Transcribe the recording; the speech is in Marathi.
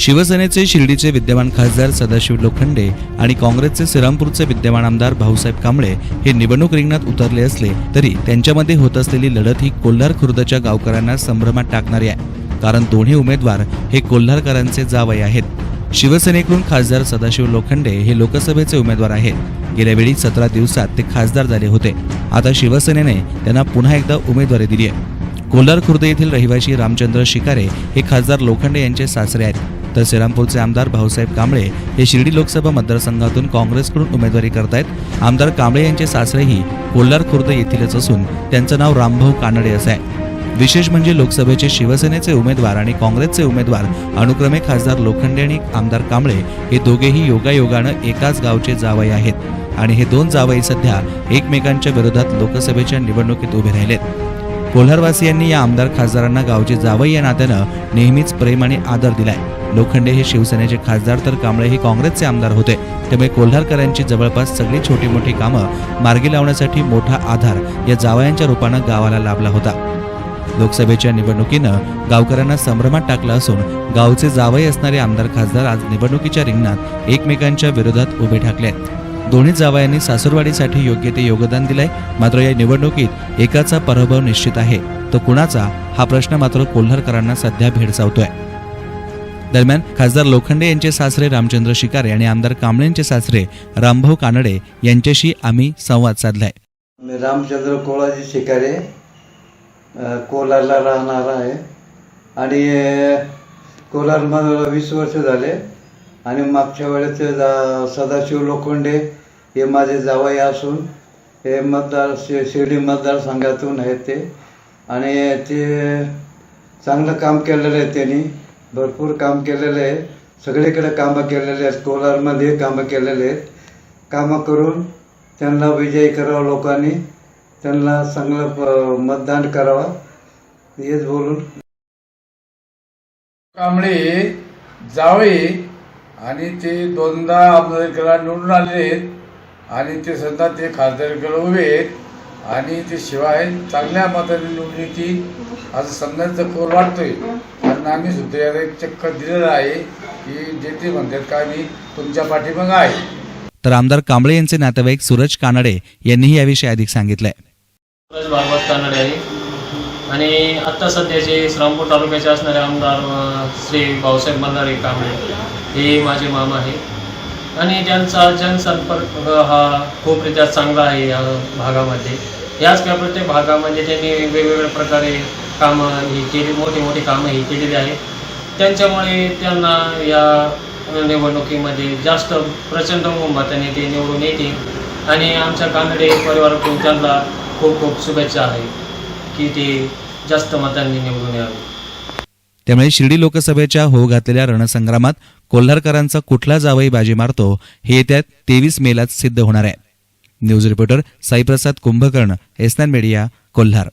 शिवसेनेचे शिर्डीचे विद्यमान खासदार सदाशिव लोखंडे आणि काँग्रेसचे श्रीरामपूरचे विद्यमान आमदार भाऊसाहेब कांबळे हे निवडणूक रिंगणात उतरले असले तरी त्यांच्यामध्ये होत असलेली लढत ही कोल्हार खुर्दच्या गावकऱ्यांना संभ्रमात टाकणारी आहे. कारण दोन्ही उमेदवार हे कोल्हारकरांचे जावई आहेत. शिवसेनेकडून खासदार सदाशिव लोखंडे हे लोकसभेचे उमेदवार आहेत. गेल्या वेळी सतरा दिवसात ते खासदार झाले होते. आता शिवसेनेने त्यांना पुन्हा एकदा उमेदवारी दिली आहे. कोल्हार खुर्द येथील रहिवाशी रामचंद्र शिकारे हे खासदार लोखंडे यांचे सासरे आहेत. तर श्रीरामपूरचे आमदार भाऊसाहेब कांबळे हे शिर्डी लोकसभा मतदारसंघातून काँग्रेसकडून उमेदवारी करतायत. आमदार कांबळे यांचे सासरेही कोल्हार खुर्द येथीलच असून त्यांचं नाव रामभाऊ कानडे असं आहे. विशेष म्हणजे लोकसभेचे शिवसेनेचे उमेदवार आणि काँग्रेसचे उमेदवार अनुक्रमे खासदार लोखंडे आणि आमदार कांबळे हे दोघेही योगायोगानं एकाच गावचे जावई आहेत. आणि हे दोन जावई सध्या एकमेकांच्या विरोधात लोकसभेच्या निवडणुकीत उभे राहिलेत. कोल्हारवासियांनी या आमदार खासदारांना गावचे जावई या नात्यानं नेहमीच प्रेम आणि आदर दिलाय. लोखंडे हे शिवसेनेचे खासदार तर कांबळे हे काँग्रेसचे आमदार होते. त्यामुळे कोल्हारकरांची जवळपास सगळी छोटी मोठी कामं मार्गी लावण्यासाठी मोठा आधार या जावयांच्या रूपानं गावाला लाभला होता. लोकसभेच्या निवडणुकीनं गावकऱ्यांना संभ्रमात टाकलं असून गावचे जावई असणारे आमदार खासदार आज निवडणुकीच्या रिंगणात एकमेकांच्या विरोधात उभे ठाकले आहेत. दोन्ही जावयांनी सासूरवाडीसाठी योग्य ते योगदान दिलंय. मात्र या निवडणुकीत एकाचा पराभव निश्चित आहे. तो कुणाचा? हा प्रश्न मात्र कोल्हारकरांना सध्या भेडसावतोय. दरम्यान खासदार लोखंडे यांचे सासरे रामचंद्र शिकारे आणि आमदार कांबळेंचे सासरे रामभाऊ कानडे यांच्याशी आम्ही संवाद साधलाय. मी रामचंद्र कोळाजी शिकारे कोलारला राहणार आहे. आणि कोलारमध्ये वीस वर्ष झाले. आणि मागच्या वेळेस ते जा- सदाशिव लोखंडे हे माझे जावई असून हे मतदार शि शिर्डी मतदारसंघातून आहेत ते. आणि ते चांगलं काम केलेलं आहे त्यांनी. भरपूर काम केलेलं आहे. सगळीकडे कामं केलेले आहेत. कोलारमध्ये कामं केलेले आहेत. कामं करून त्यांना विजयी करावं लोकांनी. त्यांना चांगलं प- मतदान करावं. हेच बोलून. कांबळे जावे आणि ते दोनदा आमदारकीला निवडून आलेले आहेत. आणि ते सुद्धा ते खासदारकीला उभे आहेत. आणि ते शिवाय चांगल्या मताने निवडून येतील असं समजायचा कोर वाटतोय. कारण आम्ही सुद्धा याला एक चक्क दिलेलं आहे की जे ते म्हणतात का मी तुमच्या पाठीमागं आहे. तर आमदार कांबळे यांचे नातेवाईक सूरज कानडे यांनीही याविषयी अधिक सांगितलंय. सूरज भागवत कानडे. आहे आणि आत्ता सध्याचे श्रामपूर तालुक्याचे असणारे आमदार श्री भाऊसाहेब मल्हारे कांबळे हे माझे मामा आहे आणि त्यांचा जनसंपर्क हा खूपरित्या चांगला आहे या भागामध्ये. याच काय प्रत्येक भागामध्ये त्यांनी वेगवेगळ्या प्रकारे कामं ही केली मोठी मोठी कामं ही केलेली आहेत. त्यांच्यामुळे त्यांना या निवडणुकीमध्ये जास्त प्रचंड बहुमताने ते निवडून येतील. आणि आमच्या कानडे परिवारातून त्यांना खूप खूप शुभेच्छा आहे. की ते जास्त मतांनी निवडून यावे. त्यामुळे शिर्डी लोकसभेच्या हो घातलेल्या रणसंग्रामात कोल्हारकरांचा कुठला जावई बाजी मारतो हे येत्या तेवीस मेलाच सिद्ध होणार आहे. न्यूज रिपोर्टर साईप्रसाद कुंभकर्ण एसनान मीडिया कोल्हार.